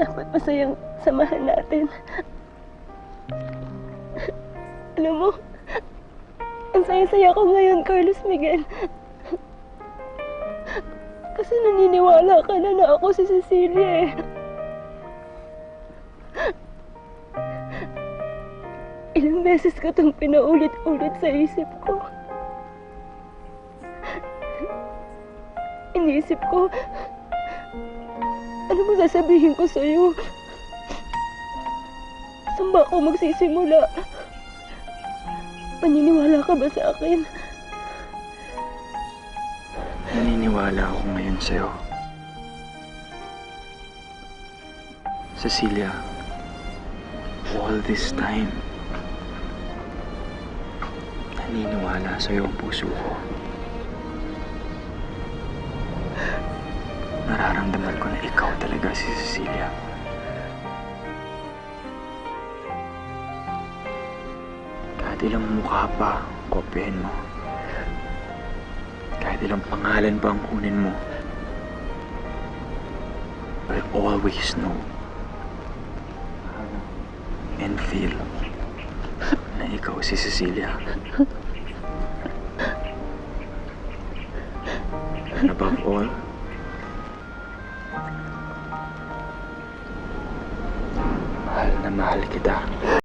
Dapat masayang samahan natin. Alam mo, ang saya-saya ko ngayon, Carlos Miguel. Kasi naniniwala ka na na ako si Cecilia eh. Ilang beses ko itong pinaulit-ulit sa isip ko. Iniisip ko, ano mo sasabihin ko sa'yo? Saan ba ako magsisimula? Paniniwala ka ba sa akin? Naniniwala ako ngayon sa'yo. Cecilia, all this time, naniniwala sa'yo ang puso ko. Nararamdaman ko na ikaw talaga si Cecilia. Kahit ilang mukha pa, kopyahin mo. Kahit ilang pangalan pa ang kunin mo. I'll always know and feel na ikaw si Cecilia. And above all, mahal na mahal kita.